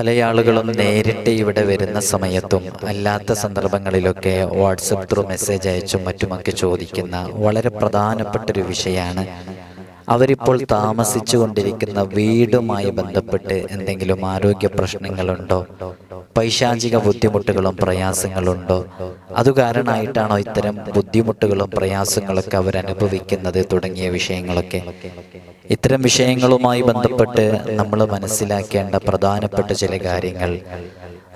പല ആളുകളും നേരിട്ട് ഇവിടെ വരുന്ന സമയത്തും അല്ലാത്ത സന്ദർഭങ്ങളിലൊക്കെ വാട്സപ്പ് ത്രൂ മെസ്സേജ് അയച്ചും മറ്റുമൊക്കെ ചോദിക്കുന്ന വളരെ പ്രധാനപ്പെട്ട ഒരു വിഷയമാണ് അവരിപ്പോൾ താമസിച്ചു കൊണ്ടിരിക്കുന്ന വീടുമായി ബന്ധപ്പെട്ട് എന്തെങ്കിലും ആരോഗ്യ പ്രശ്നങ്ങളുണ്ടോ? പൈശാചിക ബുദ്ധിമുട്ടുകളും പ്രയാസങ്ങളുണ്ടോ? അതു കാരണമായിട്ടാണോ ഇത്തരം ബുദ്ധിമുട്ടുകളും പ്രയാസങ്ങളൊക്കെ അവരനുഭവിക്കുന്നത് തുടങ്ങിയ വിഷയങ്ങളൊക്കെ? ഇത്തരം വിഷയങ്ങളുമായി ബന്ധപ്പെട്ട് നമ്മൾ മനസ്സിലാക്കേണ്ട പ്രധാനപ്പെട്ട ചില കാര്യങ്ങൾ.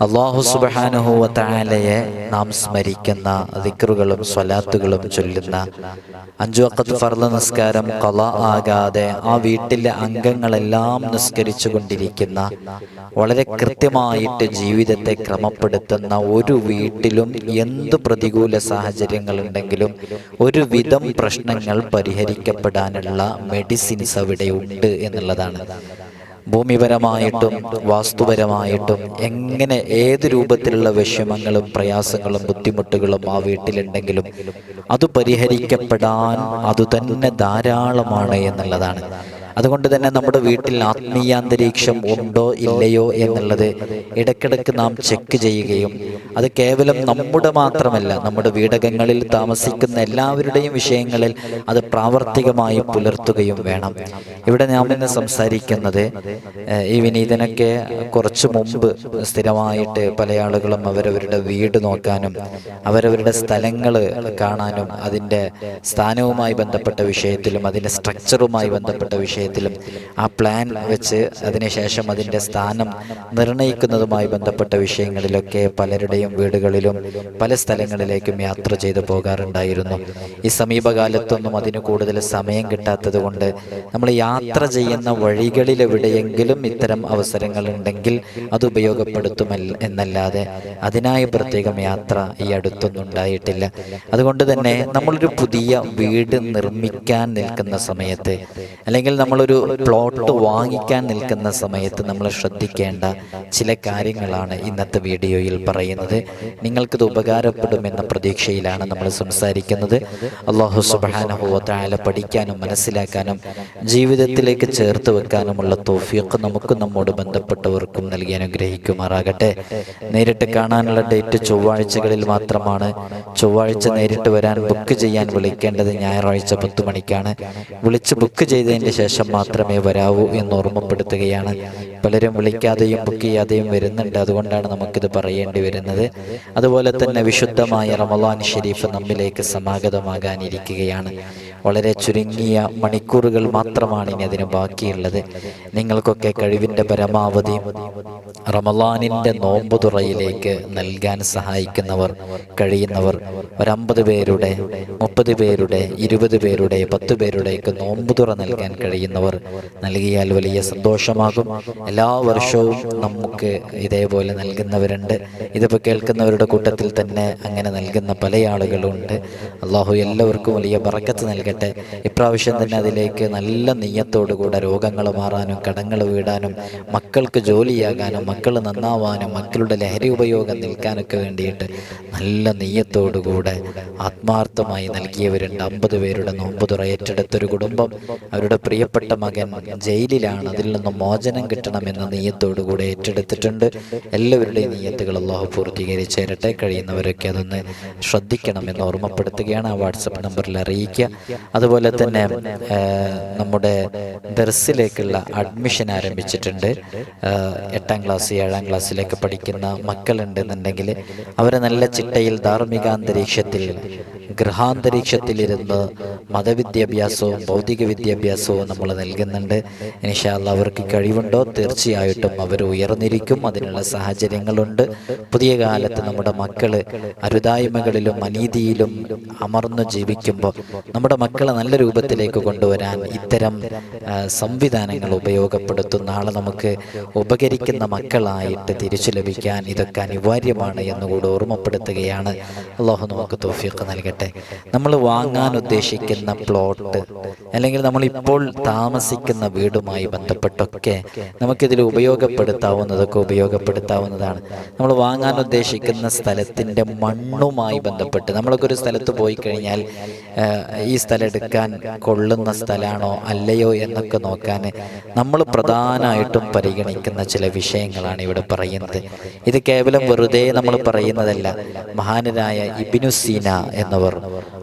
അള്ളാഹു സുബാനുഹൂവത്തായാലയെ നാം സ്മരിക്കുന്ന ദിക്റുകളും സ്വലാത്തുകളും ചൊല്ലുന്ന അഞ്ചു വക്കത്ത് ഫർദ നിസ്കാരം കൊല ആകാതെ ആ വീട്ടിലെ അംഗങ്ങളെല്ലാം നിസ്കരിച്ചു കൊണ്ടിരിക്കുന്ന വളരെ കൃത്യമായിട്ട് ജീവിതത്തെ ക്രമപ്പെടുത്തുന്ന ഒരു വീട്ടിലും എന്ത് പ്രതികൂല സാഹചര്യങ്ങളുണ്ടെങ്കിലും ഒരുവിധം പ്രശ്നങ്ങൾ പരിഹരിക്കപ്പെടാനുള്ള മെഡിസിൻസ് അവിടെ ഉണ്ട് എന്നുള്ളതാണ്. ഭൂമിപരമായിട്ടും വാസ്തുപരമായിട്ടും എങ്ങനെ ഏത് രൂപത്തിലുള്ള വിഷമങ്ങളും പ്രയാസങ്ങളും ബുദ്ധിമുട്ടുകളും ആ വീട്ടിലുണ്ടെങ്കിലും അത് പരിഹരിക്കപ്പെടാൻ അതുതന്നെ ധാരാളമാണ് എന്നുള്ളതാണ്. അതുകൊണ്ട് തന്നെ നമ്മുടെ വീട്ടിൽ ആത്മീയാന്തരീക്ഷം ഉണ്ടോ ഇല്ലയോ എന്നുള്ളത് ഇടയ്ക്കിടയ്ക്ക് നാം ചെക്ക് ചെയ്യുകയും അത് കേവലം നമ്മുടെ മാത്രമല്ല നമ്മുടെ വീടകങ്ങളിൽ താമസിക്കുന്ന എല്ലാവരുടെയും വിഷയങ്ങളിൽ അത് പ്രാവർത്തികമായി പുലർത്തുകയും വേണം. ഇവിടെ നാം ഇന്ന് സംസാരിക്കുന്നത് ഈ വിനീതനൊക്കെ കുറച്ച് മുമ്പ് സ്ഥിരമായിട്ട് പല ആളുകളും അവരവരുടെ വീട് നോക്കാനും അവരവരുടെ സ്ഥലങ്ങൾ കാണാനും അതിന്റെ സ്ഥാനവുമായി ബന്ധപ്പെട്ട വിഷയത്തിലും അതിന്റെ സ്ട്രക്ചറുമായി ബന്ധപ്പെട്ട വിഷയത്തിലും ആ പ്ലാൻ വെച്ച് അതിനുശേഷം അതിന്റെ സ്ഥാനം നിർണയിക്കുന്നതുമായി ബന്ധപ്പെട്ട വിഷയങ്ങളിലൊക്കെ പലരുടെയും വീടുകളിലും പല സ്ഥലങ്ങളിലേക്കും യാത്ര ചെയ്തു പോകാറുണ്ടായിരുന്നു. ഈ സമീപകാലത്തൊന്നും അതിന് കൂടുതൽ സമയം കിട്ടാത്തത് കൊണ്ട് നമ്മൾ യാത്ര ചെയ്യുന്ന വഴികളിൽ എവിടെയെങ്കിലും ഇത്തരം അവസരങ്ങൾ ഉണ്ടെങ്കിൽ അത് ഉപയോഗപ്പെടുത്തുമല്ല എന്നല്ലാതെ അതിനായി പ്രത്യേകം യാത്ര ഈ അടുത്തൊന്നും ഉണ്ടായിട്ടില്ല. അതുകൊണ്ട് തന്നെ നമ്മളൊരു പുതിയ വീട് നിർമ്മിക്കാൻ നിൽക്കുന്ന സമയത്ത് അല്ലെങ്കിൽ നമ്മളൊരു പ്ലോട്ട് വാങ്ങിക്കാൻ നിൽക്കുന്ന സമയത്ത് നമ്മൾ ശ്രദ്ധിക്കേണ്ട ചില കാര്യങ്ങളാണ് ഇന്നത്തെ വീഡിയോയിൽ പറയുന്നത്. നിങ്ങൾക്കിത് ഉപകാരപ്പെടുമെന്ന പ്രതീക്ഷയിലാണ് നമ്മൾ സംസാരിക്കുന്നത്. അള്ളാഹു സുബാനുഭവത്തായാലും പഠിക്കാനും മനസ്സിലാക്കാനും ജീവിതത്തിലേക്ക് ചേർത്ത് വെക്കാനുമുള്ള തോഫിയൊക്കെ നമുക്ക് നമ്മോട് ബന്ധപ്പെട്ടവർക്കും നൽകി അനുഗ്രഹിക്കുമാറാകട്ടെ. നേരിട്ട് കാണാനുള്ള ഡേറ്റ് ചൊവ്വാഴ്ചകളിൽ മാത്രമാണ്. ചൊവ്വാഴ്ച നേരിട്ട് വരാൻ ബുക്ക് ചെയ്യാൻ വിളിക്കേണ്ടത് ഞായറാഴ്ച പത്ത് മണിക്കാണ്. വിളിച്ച് ബുക്ക് ചെയ്തതിന് ശേഷം മാത്രമേ വരാവൂ എന്ന് ഓർമ്മപ്പെടുത്തുകയാണ്. പലരും വിളിക്കാതെയും ബുക്ക് ചെയ്യാതെയും വരുന്നുണ്ട്. അതുകൊണ്ടാണ് നമുക്കിത് പറയേണ്ടി വരുന്നത്. അതുപോലെ തന്നെ വിശുദ്ധമായ റമലാൻ ഷെരീഫ് നമ്മിലേക്ക് സമാഗതമാകാനിരിക്കുകയാണ്. വളരെ ചുരുങ്ങിയ മണിക്കൂറുകൾ മാത്രമാണ് ഇനി അതിന് ബാക്കിയുള്ളത്. നിങ്ങൾക്കൊക്കെ കഴിവിന്റെ പരമാവധി റമലാനിന്റെ നോമ്പ് തുറയിലേക്ക് നൽകാൻ സഹായിക്കുന്നവർ കഴിയുന്നവർ ഒരമ്പത് പേരുടെ മുപ്പത് പേരുടെ ഇരുപത് പേരുടെ പത്ത് പേരുടെയൊക്കെ നോമ്പ് തുറ നൽകാൻ കഴിയുന്നവർ നൽകിയാൽ വലിയ സന്തോഷമാകും. എല്ലാ വർഷവും നമുക്ക് ഇതേപോലെ നൽകുന്നവരുണ്ട്. ഇതിപ്പോൾ കേൾക്കുന്നവരുടെ കൂട്ടത്തിൽ തന്നെ അങ്ങനെ നൽകുന്ന പല ആളുകളുണ്ട്. അള്ളാഹു എല്ലാവർക്കും വലിയ ബറക്കത്ത് നൽകട്ടെ. ഇപ്രാവശ്യം തന്നെ അതിലേക്ക് നല്ല നെയ്യത്തോടുകൂടെ രോഗങ്ങൾ മാറാനും കടങ്ങൾ വീടാനും മക്കൾക്ക് ജോലിയാകാനും മക്കൾ നന്നാവാനും മക്കളുടെ ലഹരി ഉപയോഗം നിൽക്കാനൊക്കെ വേണ്ടിയിട്ട് നല്ല നെയ്യത്തോടുകൂടെ ആത്മാർത്ഥമായി നൽകിയവരുണ്ട്. അമ്പത് പേരുടെ നോമ്പ് തുറ. ഏറ്റെടുത്തൊരു കുടുംബം അവരുടെ പ്രിയപ്പെട്ട മകൻ ജയിലിലാണ്. അതിൽ നിന്നും മോചനം കിട്ടണമെന്ന നെയ്യത്തോടുകൂടെ ഏറ്റെടുത്തിട്ടുണ്ട്. എല്ലാവരുടെയും നെയ്യത്തുകൾ അള്ളാഹു പൂർത്തീകരിച്ച് തരട്ടെ. കഴിയുന്നവരൊക്കെ അതൊന്ന് ശ്രദ്ധിക്കണമെന്ന് ഓർമ്മപ്പെടുത്തുകയാണ്. ആ വാട്സപ്പ് നമ്പറിൽ അറിയിക്കുക. അതുപോലെ തന്നെ നമ്മുടെ ദർസിലേക്കുള്ള അഡ്മിഷൻ ആരംഭിച്ചിട്ടുണ്ട്. എട്ടാം ക്ലാസ് ഏഴാം ക്ലാസ്സിലേക്ക് പഠിക്കുന്ന മക്കളുണ്ടെന്നുണ്ടെങ്കിൽ അവരെ നല്ല ചിട്ടയിൽ ധാർമ്മിക അന്തരീക്ഷത്തിൽ ഗൃഹാന്തരീക്ഷത്തിലിരുന്ന് മതവിദ്യാഭ്യാസവും ഭൗതിക വിദ്യാഭ്യാസവും നമ്മൾ നൽകുന്നുണ്ട്. ഇനിഷാല്ല അവർക്ക് കഴിവുണ്ടോ? തീർച്ചയായിട്ടും അവർ ഉയർന്നിരിക്കും. അതിനുള്ള സാഹചര്യങ്ങളുണ്ട്. പുതിയ കാലത്ത് നമ്മുടെ മക്കൾ അരുതായ്മകളിലും അനീതിയിലും അമർന്നു ജീവിക്കുമ്പോൾ നമ്മുടെ മക്കളെ നല്ല രൂപത്തിലേക്ക് കൊണ്ടുവരാൻ ഇത്തരം സംവിധാനങ്ങൾ ഉപയോഗപ്പെടുത്തും നാളെ നമുക്ക് ഉപകരിക്കുന്ന മക്കളായിട്ട് തിരിച്ചു ലഭിക്കാൻ ഇതൊക്കെ അനിവാര്യമാണ് എന്നുകൂടെ ഓർമ്മപ്പെടുത്തുകയാണ്. അള്ളാഹു നമുക്ക് തോഫിയൊക്കെ നൽകട്ടെ. ഓർമ്മിക്കട്ടെ നമ്മൾ വാങ്ങാൻ ഉദ്ദേശിക്കുന്ന പ്ലോട്ട് അല്ലെങ്കിൽ നമ്മൾ ഇപ്പോൾ താമസിക്കുന്ന വീടുമായി ബന്ധപ്പെട്ടൊക്കെ നമുക്കിതിൽ ഉപയോഗപ്പെടുത്താവുന്നതൊക്കെ ഉപയോഗപ്പെടുത്താവുന്നതാണ്. നമ്മൾ വാങ്ങാൻ ഉദ്ദേശിക്കുന്ന സ്ഥലത്തിന്റെ മണ്ണുമായി ബന്ധപ്പെട്ട് നമ്മളൊക്കെ ഒരു സ്ഥലത്ത് പോയി കഴിഞ്ഞാൽ ഈ സ്ഥലം എടുക്കാൻ കൊള്ളുന്ന സ്ഥലമാണോ അല്ലയോ എന്നൊക്കെ നോക്കാൻ നമ്മൾ പ്രധാനമായിട്ടും പരിഗണിക്കുന്ന ചില വിഷയങ്ങളാണ് ഇവിടെ പറയുന്നത്. ഇത് കേവലം വെറുതെ നമ്മൾ പറയുന്നതല്ല. മഹാനരായ ഇബിനു സീന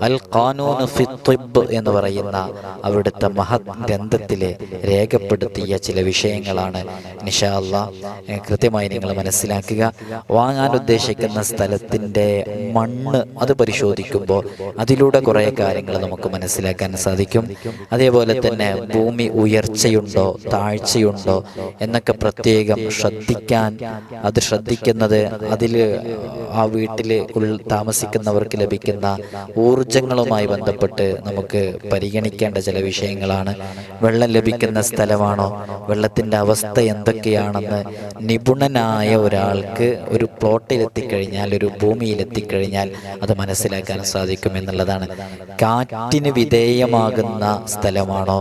അൽ ഖാനൂൻ ഫി ത്വിബ് എന്ന് പറയുന്ന അവിടുത്തെ മഹത് ഗ്രന്ഥത്തിലെ രേഖപ്പെടുത്തിയ ചില വിഷയങ്ങളാണ്. നിഷാ അല്ലാ ഏ, കൃത്യമായി നിങ്ങൾ മനസ്സിലാക്കുക. വാങ്ങാൻ ഉദ്ദേശിക്കുന്ന സ്ഥലത്തിന്റെ മണ്ണ് അത് പരിശോധിക്കുമ്പോൾ അതിലൂടെ കുറേ കാര്യങ്ങൾ നമുക്ക് മനസ്സിലാക്കാൻ സാധിക്കും. അതേപോലെ തന്നെ ഭൂമി ഉയർച്ചയുണ്ടോ താഴ്ചയുണ്ടോ എന്നൊക്കെ പ്രത്യേകം ശ്രദ്ധിക്കാൻ അത് ശ്രദ്ധിക്കുന്നത് അതിൽ ആ വീട്ടിൽ താമസിക്കുന്നവർക്ക് ലഭിക്കുന്ന ഊർജങ്ങളുമായി ബന്ധപ്പെട്ട് നമുക്ക് പരിഗണിക്കേണ്ട ചില വിഷയങ്ങളാണ്. വെള്ളം ലഭിക്കുന്ന സ്ഥലമാണോ? വെള്ളത്തിന്റെ അവസ്ഥ എന്തൊക്കെയാണെന്ന് നിപുണനായ ഒരാൾക്ക് ഒരു പ്ലോട്ടിലെത്തിക്കഴിഞ്ഞാൽ ഒരു ഭൂമിയിലെത്തിക്കഴിഞ്ഞാൽ അത് മനസ്സിലാക്കാൻ സാധിക്കും എന്നുള്ളതാണ്. കാറ്റിന് വിധേയമാകുന്ന സ്ഥലമാണോ?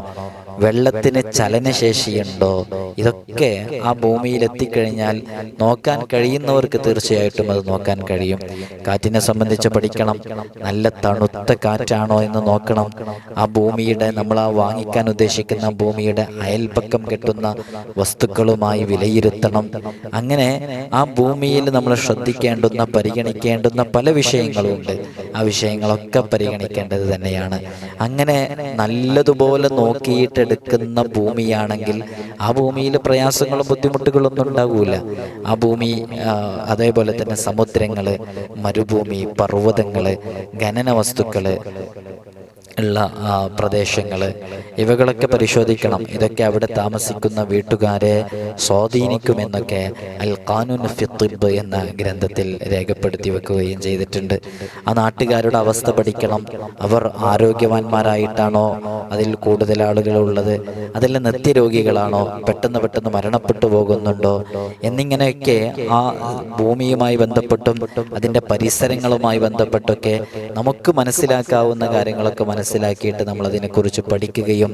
വെള്ളത്തിന് ചലനശേഷിയുണ്ടോ? ഇതൊക്കെ ആ ഭൂമിയിൽ എത്തിക്കഴിഞ്ഞാൽ നോക്കാൻ കഴിയുന്നവർക്ക് തീർച്ചയായിട്ടും അത് നോക്കാൻ കഴിയും. കാറ്റിനെ സംബന്ധിച്ച് പഠിക്കണം. നല്ല തണുത്ത കാറ്റാണോ എന്ന് നോക്കണം. ആ ഭൂമിയുടെ നമ്മൾ ആ വാങ്ങിക്കാൻ ഉദ്ദേശിക്കുന്ന ഭൂമിയുടെ അയൽപക്കം കെട്ടുന്ന വസ്തുക്കളുമായി വിലയിരുത്തണം. അങ്ങനെ ആ ഭൂമിയിൽ നമ്മൾ ശ്രദ്ധിക്കേണ്ടുന്ന പരിഗണിക്കേണ്ടുന്ന പല വിഷയങ്ങളുണ്ട്. ആ വിഷയങ്ങളൊക്കെ പരിഗണിക്കേണ്ടത് തന്നെയാണ്. അങ്ങനെ നല്ലതുപോലെ നോക്കിയിട്ടെടുക്കുന്ന ഭൂമിയാണെങ്കിൽ ആ ഭൂമിയിൽ പ്രയാസങ്ങളും ബുദ്ധിമുട്ടുകളും ഒന്നും ഉണ്ടാകൂല. ആ ഭൂമി അതേപോലെ തന്നെ സമുദ്രങ്ങൾ മരുഭൂമി പർവതങ്ങൾ ഖനന വസ്തുക്കൾ ഉള്ള പ്രദേശങ്ങൾ ഇവകളൊക്കെ പരിശോധിക്കണം. ഇതൊക്കെ അവിടെ താമസിക്കുന്ന വീട്ടുകാരെ സ്വാധീനിക്കുമെന്നൊക്കെ അൽ ഖാനുൻ ഫിത്തിബ് എന്ന ഗ്രന്ഥത്തിൽ രേഖപ്പെടുത്തി വെക്കുകയും ചെയ്തിട്ടുണ്ട്. ആ നാട്ടുകാരുടെ അവസ്ഥ പഠിക്കണം. അവർ ആരോഗ്യവാന്മാരായിട്ടാണോ അതിൽ കൂടുതൽ ആളുകൾ ഉള്ളത്? അതിൽ നിത്യരോഗികളാണോ? പെട്ടെന്ന് പെട്ടെന്ന് മരണപ്പെട്ടു പോകുന്നുണ്ടോ? എന്നിങ്ങനെയൊക്കെ ആ ഭൂമിയുമായി ബന്ധപ്പെട്ടും അതിന്റെ പരിസരങ്ങളുമായി ബന്ധപ്പെട്ടൊക്കെ നമുക്ക് മനസ്സിലാക്കാവുന്ന കാര്യങ്ങളൊക്കെ മനസ്സിലാക്കിയിട്ട് നമ്മൾ അതിനെക്കുറിച്ച് പഠിക്കുകയും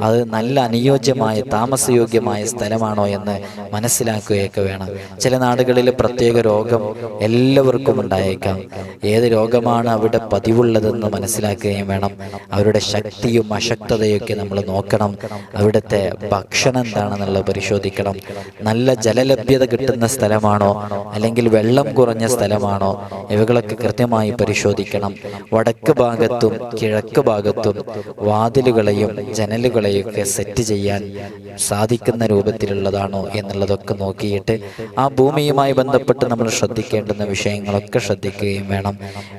അത് നല്ല അനുയോജ്യമായ താമസയോഗ്യമായ സ്ഥലമാണോ എന്ന് മനസ്സിലാക്കുകയൊക്കെ വേണം. ചില നാടുകളിൽ പ്രത്യേക രോഗം എല്ലാവർക്കും ഉണ്ടായേക്കാം. ഏത് രോഗമാണ് അവിടെ പതിവുള്ളതെന്ന് മനസ്സിലാക്കുകയും വേണം. അവരുടെ ശക്തിയും അശക്തതയൊക്കെ നമ്മൾ നോക്കണം. അവിടുത്തെ ഭക്ഷണം എന്താണെന്നുള്ളത് പരിശോധിക്കണം. നല്ല ജലലഭ്യത കിട്ടുന്ന സ്ഥലമാണോ? അല്ലെങ്കിൽ വെള്ളം കുറഞ്ഞ സ്ഥലമാണോ? ഇവകളൊക്കെ കൃത്യമായി പരിശോധിക്കണം. വടക്ക് ഭാഗത്തും കിഴക്ക് ഭാഗത്തും വാതിലുകളെയും ജനലുകളെയും ഒക്കെ സെറ്റ് ചെയ്യാൻ സാധിക്കുന്ന രൂപത്തിലുള്ളതാണോ എന്നുള്ളതൊക്കെ നോക്കിയിട്ട് ആ ഭൂമിയുമായി ബന്ധപ്പെട്ട് നമ്മൾ ശ്രദ്ധിക്കേണ്ടുന്ന വിഷയങ്ങളൊക്കെ ശ്രദ്ധിക്കുകയും വേണം.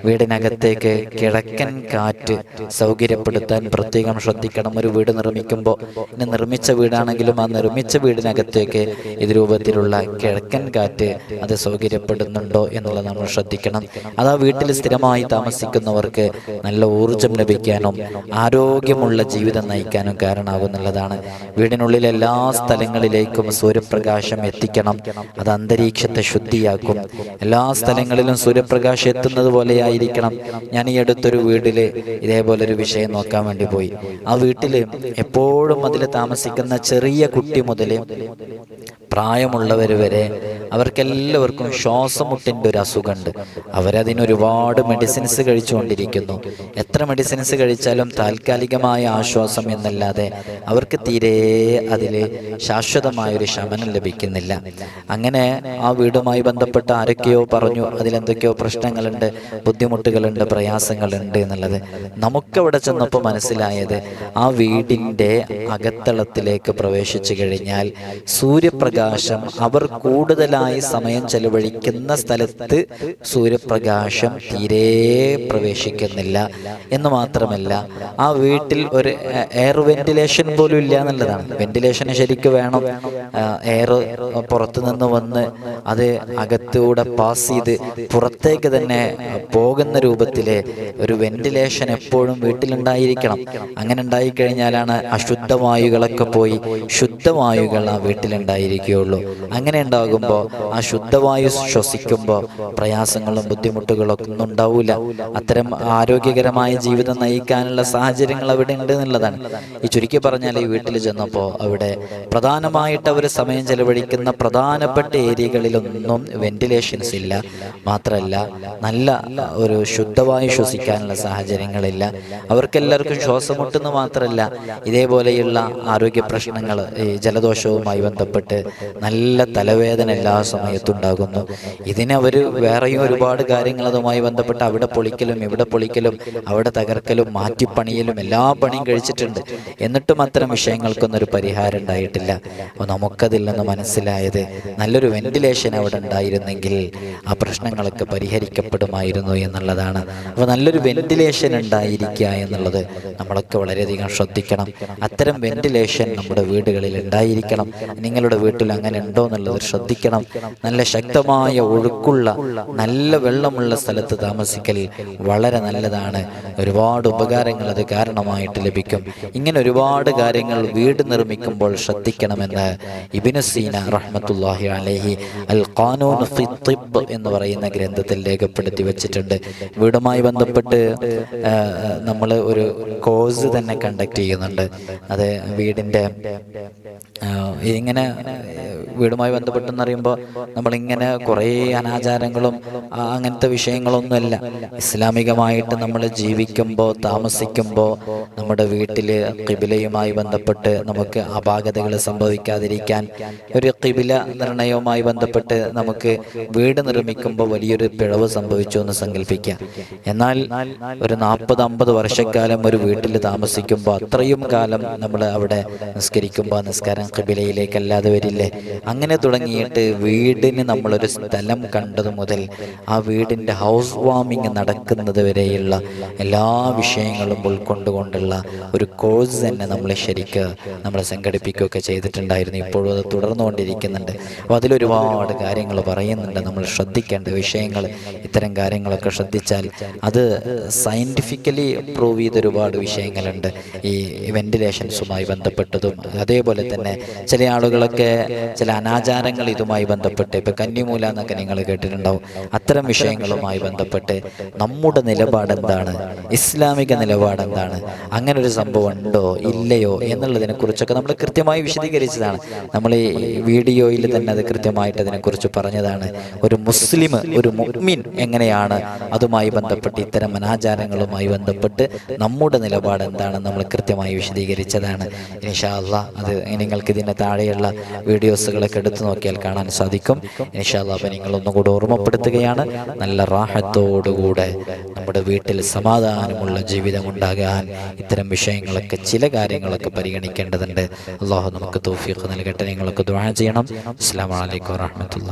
വീടിനകത്തേക്ക് കിഴക്കൻ കാറ്റ് സൗകര്യപ്പെടുത്താൻ പ്രത്യേകം ശ്രദ്ധിക്കണം. ഒരു വീട് നിർമ്മിക്കുമ്പോൾ ഇനി നിർമ്മിച്ച വീടാണെങ്കിലും ആ നിർമ്മിച്ച വീടിനകത്തേക്ക് ഇത് രൂപത്തിലുള്ള കിഴക്കൻ കാറ്റ് അത് സൗകര്യപ്പെടുന്നുണ്ടോ എന്നുള്ളത് നമ്മൾ ശ്രദ്ധിക്കണം. അതാ വീട്ടിൽ സ്ഥിരമായി താമസിക്കുന്നവർക്ക് നല്ല ഊർജം ലഭിക്കാനും ആരോഗ്യമുള്ള ജീവിതം നയിക്കാനും കാരണമാകുന്നുള്ളതാണ്. വീടിനുള്ളിൽ എല്ലാ സ്ഥലങ്ങളിലേക്കും സൂര്യപ്രകാശം എത്തിക്കണം. അത് അന്തരീക്ഷത്തെ ശുദ്ധിയാക്കും. എല്ലാ സ്ഥലങ്ങളിലും സൂര്യപ്രകാശം എത്തുന്നത് പോലെ ആയിരിക്കണം ഞാൻ ഈ അടുത്തൊരു വീട്ടിൽ ഇതേപോലെ ഒരു വിഷയം നോക്കാൻ വേണ്ടി പോയി. ആ വീട്ടിൽ എപ്പോഴും അതിൽ താമസിക്കുന്ന ചെറിയ കുട്ടി മുതൽ പ്രായമുള്ളവർ വരെ അവർക്കെല്ലാവർക്കും ശ്വാസമുട്ടിന്റെ ഒരു അസുഖമുണ്ട്. അവരതിന് ഒരുപാട് മെഡിസിൻസ് കഴിച്ചുകൊണ്ടിരിക്കുന്നു. എത്ര മെഡിസിൻസ് കഴിച്ചാലും താൽക്കാലികമായ ആശ്വാസം എന്നല്ലാതെ അവർക്ക് തീരെ അതിൽ ശാശ്വതമായൊരു ശമനം ലഭിക്കുന്നില്ല. അങ്ങനെ ആ വീടുമായി ബന്ധപ്പെട്ട ആരൊക്കെയോ പറഞ്ഞു അതിലെന്തൊക്കെയോ പ്രശ്നങ്ങളുണ്ട് ബുദ്ധിമുട്ടുകളുണ്ട് പ്രയാസങ്ങളുണ്ട് എന്നുള്ളത് നമുക്കവിടെ ചെന്നപ്പോൾ മനസ്സിലായത് ആ വീടിന്റെ അകത്തളത്തിലേക്ക് പ്രവേശിച്ചു കഴിഞ്ഞാൽ സൂര്യപ്രകാശം അവർ കൂടുതലായി സമയം ചെലവഴിക്കുന്ന സ്ഥലത്ത് സൂര്യപ്രകാശം തീരെ പ്രവേശിക്കുന്നില്ല. എന്ന് മാത്രമല്ല ആ വീട്ടിൽ ഒരു എയർ വെന്റിലേഷൻ പോലും ഇല്ല എന്നുള്ളതാണ്. വെന്റിലേഷൻ ശരിക്കും വേണം. എയർ പുറത്തു നിന്ന് വന്ന് അത് അകത്തൂടെ പാസ് ചെയ്ത് പുറത്തേക്ക് തന്നെ പോകുന്ന രൂപത്തിലെ ഒരു വെന്റിലേഷൻ എപ്പോഴും വീട്ടിലുണ്ടായിരിക്കണം. അങ്ങനെ ഉണ്ടായിക്കഴിഞ്ഞാലാണ് അശുദ്ധവായുകളൊക്കെ പോയി ശുദ്ധവായുകൾ ആ വീട്ടിലുണ്ടായിരിക്കുകയുള്ളൂ. അങ്ങനെ ഉണ്ടാകുമ്പോൾ ആ ശുദ്ധവായു ശ്വസിക്കുമ്പോൾ പ്രയാസങ്ങളും ബുദ്ധിമുട്ടുകളൊന്നും ഉണ്ടാവില്ല അത്തരം ആരോഗ്യകരമായ ജീവിതം നയിക്കാനുള്ള സാഹചര്യങ്ങൾ അവിടെ ഉണ്ട് എന്നുള്ളതാണ്. ഈ ചുരുക്കി പറഞ്ഞാൽ ഈ വീട്ടിൽ ചെന്നപ്പോൾ അവിടെ പ്രധാനമായിട്ട് അവർ സമയം ചെലവഴിക്കുന്ന പ്രധാനപ്പെട്ട ഏരിയകളിലൊന്നും വെന്റിലേഷൻസ് ഇല്ല. മാത്രമല്ല നല്ല ഒരു ശുദ്ധവായു ശ്വസിക്കാനുള്ള സാഹചര്യങ്ങളില്ല. അവർക്കെല്ലാവർക്കും ശ്വാസം മുട്ടുന്ന മാത്രമല്ല ഇതേപോലെയുള്ള ആരോഗ്യ പ്രശ്നങ്ങൾ ഈ ജലദോഷവുമായി ബന്ധപ്പെട്ട് നല്ല തലവേദന എല്ലാ സമയത്തും ഇതിനെ ഇതിനവർ വേറെയും ഒരുപാട് കാര്യങ്ങൾ അതുമായി ബന്ധപ്പെട്ട് അവിടെ പൊളിക്കലും ഇവിടെ പൊളിക്കലും അവിടെ തകർക്കലും മാറ്റിപ്പണിയലും എല്ലാ പണിയും കഴിച്ചിട്ടുണ്ട്. എന്നിട്ടും അത്തരം വിഷയങ്ങൾക്കൊന്നും ഒരു പരിഹാരം ഉണ്ടായിട്ടില്ല. അപ്പോൾ നമുക്കതിൽ നിന്ന് മനസ്സിലായത് നല്ലൊരു വെന്റിലേഷൻ അവിടെ ഉണ്ടായിരുന്നെങ്കിൽ ആ പ്രശ്നങ്ങളൊക്കെ പരിഹരിക്കപ്പെടുമായിരുന്നു എന്നുള്ളതാണ്. അപ്പോൾ നല്ലൊരു വെന്റിലേഷൻ ഉണ്ടായിരിക്കുക എന്നുള്ളത് നമ്മളൊക്കെ വളരെയധികം ശ്രദ്ധിക്കണം. അത്തരം വെന്റിലേഷൻ നമ്മുടെ വീടുകളിൽ ഉണ്ടായിരിക്കണം. നിങ്ങളുടെ വീട്ടിൽ അങ്ങനെ ഉണ്ടോ എന്നുള്ളത് ശ്രദ്ധിക്കണം. നല്ല ശക്തമായ ഒഴുക്കുള്ള നല്ല വെള്ളമുള്ള സ്ഥലത്ത് താമസിക്കൽ വളരെ നല്ലതാണ്. ഒരുപാട് ഉപകാരങ്ങൾ അത് കാരണമായിട്ട് ലഭിക്കും. ഇങ്ങനെ ഒരുപാട് കാര്യങ്ങൾ വീട് നിർമ്മിക്കുമ്പോൾ ശ്രദ്ധിക്കണമെന്ന് ഇബിന് സീന റഹ്മത്തുല്ലാഹി അലഹി അൽ ഖാനൂൻ തിബ് എന്ന് പറയുന്ന ഗ്രന്ഥത്തിൽ രേഖപ്പെടുത്തി വെച്ചിട്ടുണ്ട്. വീടുമായി ബന്ധപ്പെട്ട് നമ്മൾ ഒരു കോഴ്സ് തന്നെ കണ്ടക്ട് ചെയ്യുന്നുണ്ട്. അത് വീടിന്റെ ഇങ്ങനെ വീടുമായി ബന്ധപ്പെട്ടെന്ന് പറയുമ്പോൾ നമ്മളിങ്ങനെ കുറേ അനാചാരങ്ങളും അങ്ങനത്തെ വിഷയങ്ങളൊന്നുമല്ല. ഇസ്ലാമികമായിട്ട് നമ്മൾ ജീവിക്കുമ്പോൾ താമസിക്കുമ്പോൾ നമ്മുടെ വീട്ടിൽ കിബിലയുമായി ബന്ധപ്പെട്ട് നമുക്ക് അപാകതകൾ സംഭവിക്കാതിരിക്കാൻ ഒരു കിബില നിർണയവുമായി ബന്ധപ്പെട്ട് നമുക്ക് വീട് നിർമ്മിക്കുമ്പോൾ വലിയൊരു പിഴവ് സംഭവിച്ചു എന്ന് സങ്കല്പിക്കാം. എന്നാൽ ഒരു നാൽപ്പത് അമ്പത് വർഷക്കാലം ഒരു വീട്ടിൽ താമസിക്കുമ്പോൾ അത്രയും കാലം നമ്മൾ അവിടെ നിസ്കരിക്കുമ്പോൾ നിസ്കാരം കിബിലയിലേക്കല്ലാതെ വരില്ലേ? അങ്ങനെ തുടങ്ങിയിട്ട് വീടിന് നമ്മളൊരു സ്ഥലം കണ്ടത് മുതൽ ആ വീടിന്റെ ഹൗസ് വാമിങ് നടക്കുന്നത് വരെയുള്ള എല്ലാ വിഷയങ്ങളും ഉൾക്കൊണ്ടുകൊണ്ടുള്ള ഒരു കോഴ്സ് തന്നെ നമ്മൾ ശരിക്ക് നമ്മൾ സംഘടിപ്പിക്കുകയൊക്കെ ചെയ്തിട്ടുണ്ടായിരുന്നു. ഇപ്പോഴും അത് തുടർന്നുകൊണ്ടിരിക്കുന്നുണ്ട്. അപ്പോൾ അതിലൊരുപാട് കാര്യങ്ങൾ പറയുന്നുണ്ട്. നമ്മൾ ശ്രദ്ധിക്കേണ്ട വിഷയങ്ങൾ ഇത്തരം കാര്യങ്ങളൊക്കെ ശ്രദ്ധിച്ചാൽ അത് സയന്റിഫിക്കലി പ്രൂവ് ചെയ്ത ഒരുപാട് വിഷയങ്ങളുണ്ട്. ഈ വെന്റിലേഷൻസുമായി ബന്ധപ്പെട്ടതും അതേപോലെ തന്നെ ചില ആളുകളൊക്കെ ചില അനാചാരങ്ങൾ ഇതുമായി ഇപ്പം കന്നിമൂല എന്നൊക്കെ നിങ്ങൾ കേട്ടിട്ടുണ്ടാവും. അത്തരം വിഷയങ്ങളുമായി ബന്ധപ്പെട്ട് നമ്മുടെ നിലപാട് എന്താണ്? ഇസ്ലാമിക നിലപാട് എന്താണ്? അങ്ങനെ ഒരു സംഭവം ഉണ്ടോ? ഇല്ലയോ? എന്നുള്ളതിനെ കുറിച്ചൊക്കെ നമ്മൾ കൃത്യമായി വിശദീകരിച്ചതാണ്. നമ്മൾ ഈ വീഡിയോയിൽ തന്നെ അത് കൃത്യമായിട്ട് അതിനെക്കുറിച്ച് പറഞ്ഞതാണ്. ഒരു മുസ്ലിം ഒരു മുഗ്മിൻ എങ്ങനെയാണ് അതുമായി ബന്ധപ്പെട്ട് ഇത്തരം അനാചാരങ്ങളുമായി ബന്ധപ്പെട്ട് നമ്മുടെ നിലപാട് എന്താണെന്ന് നമ്മൾ കൃത്യമായി വിശദീകരിച്ചതാണ്. ഇൻഷാ അള്ളാ അത് നിങ്ങൾക്ക് ഇതിന്റെ താഴെയുള്ള വീഡിയോസുകളൊക്കെ എടുത്തു നോക്കിയാൽ കാണാൻ സാധിക്കും ഇൻഷാ അള്ളാ അപ്പം നിങ്ങളൊന്നും കൂടെ ഓർമ്മപ്പെടുത്തുകയാണ്. നല്ല റാഹത്തോടുകൂടെ നമ്മുടെ വീട്ടിൽ സമാധാനമുള്ള ജീവിതം ഉണ്ടാകാൻ ഇത്തരം വിഷയങ്ങളൊക്കെ ചില കാര്യങ്ങളൊക്കെ പരിഗണിക്കേണ്ടതുണ്ട്. അള്ളാഹു നമുക്ക് തോഫിയൊക്കെ നൽകട്ടെ. നിങ്ങളൊക്കെ ദ്വാഴ ചെയ്യണം. അസ്സാം വലൈക്കും വാഹമത്തുള്ള